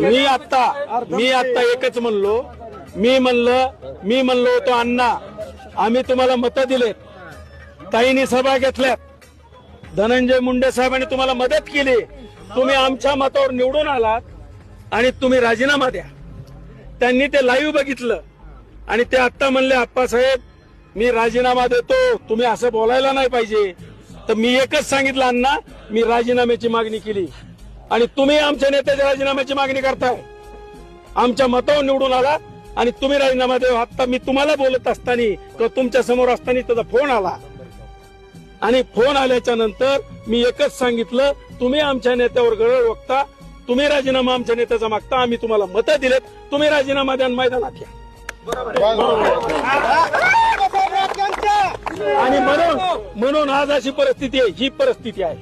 मी आत्ता मी आत्ता एकच म्हणलो. मी म्हणलं मी म्हणलो होतो अण्णा आम्ही तुम्हाला मतं दिलेत. ताईंनी सभा घेतल्यात. धनंजय मुंडे साहेबांनी तुम्हाला मदत केली. तुम्ही आमच्या मतावर निवडून आलात आणि तुम्ही राजीनामा द्या. त्यांनी ते लाईव्ह बघितलं. आणि ते आत्ता म्हणले आप्पासाहेब मी राजीनामा देतो. तुम्ही असं बोलायला नाही पाहिजे. तर मी एकच सांगितलं अण्णा मी राजीनाम्याची मागणी केली. आणि तुम्ही आमच्या नेत्याच्या राजीनाम्याची मागणी करताय. आमच्या मतावर निवडून आला आणि तुम्ही राजीनामा देऊ. आता मी तुम्हाला बोलत असताना किंवा तुमच्यासमोर असताना त्याचा फोन आला. आणि फोन आल्याच्यानंतर मी एकच सांगितलं तुम्ही आमच्या नेत्यावर गरज बघता तुम्ही राजीनामा आमच्या नेत्याचा मागता आम्ही तुम्हाला मतं दिलेत तुम्ही राजीनामा द्या मैदानात घ्या म्हणून आज अशी परिस्थिती आहे ही परिस्थिती आहे.